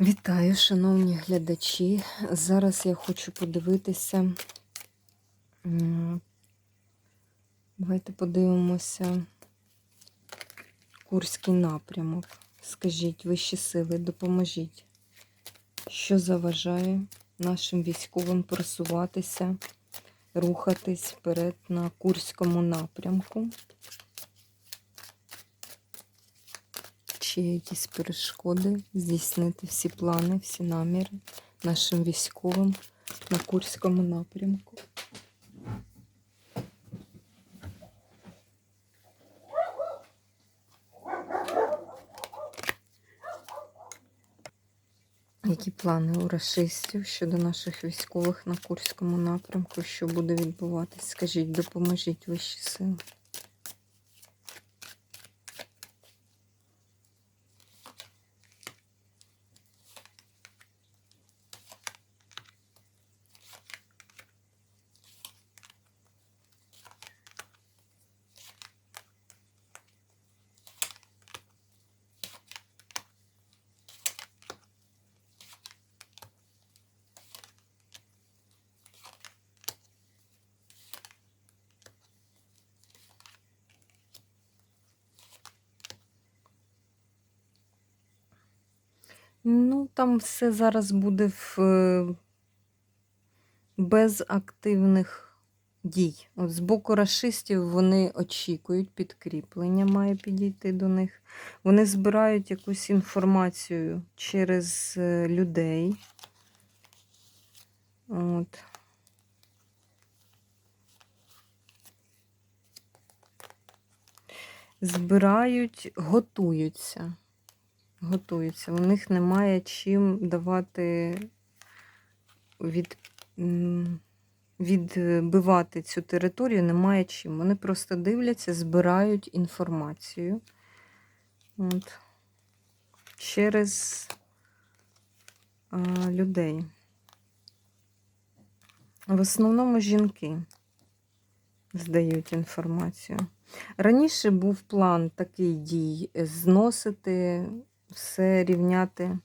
Вітаю, шановні глядачі. Зараз я хочу подивитися. Давайте подивимося Курський напрямок. Скажіть, вищі сили, допоможіть, що заважає нашим військовим просуватися, рухатись вперед на Курському напрямку. Чи є якісь перешкоди здійснити всі плани, всі наміри нашим військовим на Курському напрямку? Які плани у расистів щодо наших військових на Курському напрямку? Що буде відбуватись? Скажіть, допоможіть вищі сили. Ну, там все зараз буде в, е, без активних дій. От з боку рашистів вони очікують, підкріплення має підійти до них. Вони збирають якусь інформацію через е, людей. От. Збирають, готуються готуються. У них немає чим давати від, відбивати цю територію, немає чим. Вони просто дивляться, збирають інформацію От. через а, людей. В основному жінки здають інформацію. Раніше був план такий дій зносити все рівняти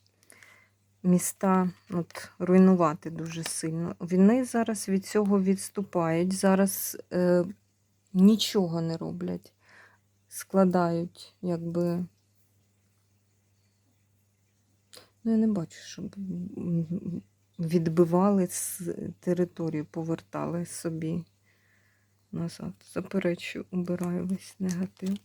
міста, от, руйнувати дуже сильно. Вони зараз від цього відступають, зараз е, нічого не роблять, складають, якби. Ну, я не бачу, щоб відбивали з територію, повертали собі назад. Заперечую, убираю весь негатив.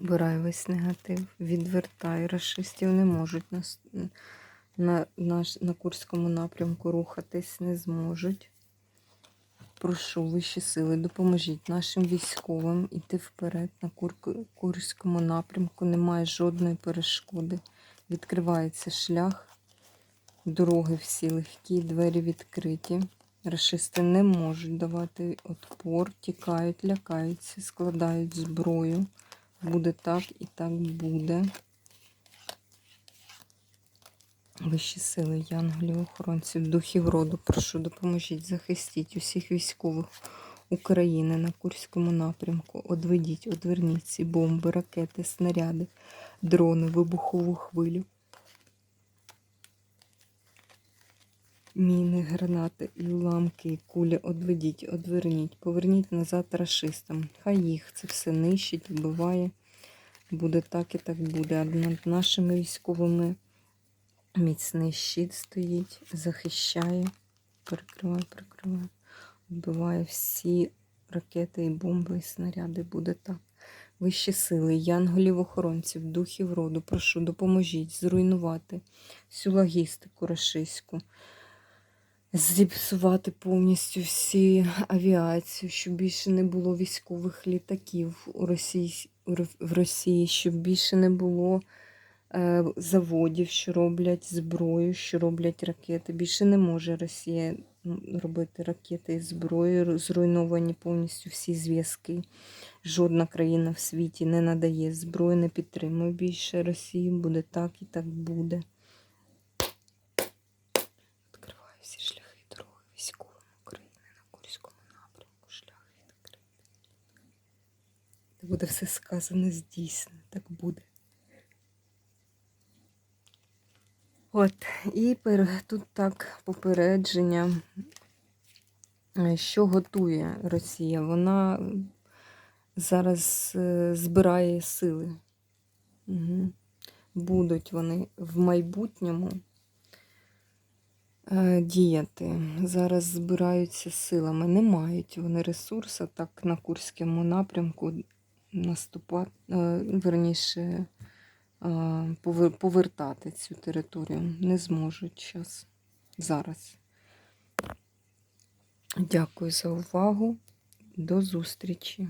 Убирай весь негатив, відвертай. Рашистів не можуть на, на, на, на Курському напрямку рухатись, не зможуть. Прошу вищі сили, допоможіть нашим військовим іти вперед на Кур, Курському напрямку. Немає жодної перешкоди. Відкривається шлях, дороги всі легкі, двері відкриті. Рашисти не можуть давати отпор, тікають, лякаються, складають зброю. Буде так і так буде. Вищі сили, янголів, охоронців, духів роду, прошу, допоможіть, захистіть усіх військових України на Курському напрямку. Одведіть, одверніть ці бомби, ракети, снаряди, дрони, вибухову хвилю. Міни, гранати, і уламки, і кулі одведіть, одверніть, поверніть назад рашистам. Хай їх це все нищить, вбиває. Буде так і так буде. А над нашими військовими міцний щит стоїть, захищає, перекриває, перекриває, вбиває всі ракети і бомби, і снаряди. Буде так. Вищі сили, янголів-охоронців, духів роду, прошу, допоможіть зруйнувати всю логістику рашистську зіпсувати повністю всі авіацію, щоб більше не було військових літаків у Росії, в Росії, щоб більше не було е, заводів, що роблять зброю, що роблять ракети. Більше не може Росія робити ракети і зброю, зруйновані повністю всі зв'язки. Жодна країна в світі не надає зброю, не підтримує більше Росії. Буде так і так буде. всі шляхи дороги військовим України на Курському напрямку, шляхи відкриті. Та буде все сказане здійснено, так буде. От, і тут так попередження, що готує Росія. Вона зараз е, збирає сили. Угу. Будуть вони в майбутньому діяти. Зараз збираються силами. Не мають вони ресурсу так на Курському напрямку наступати, верніше, е, повертати цю територію. Не зможуть зараз. Зараз. Дякую за увагу. До зустрічі.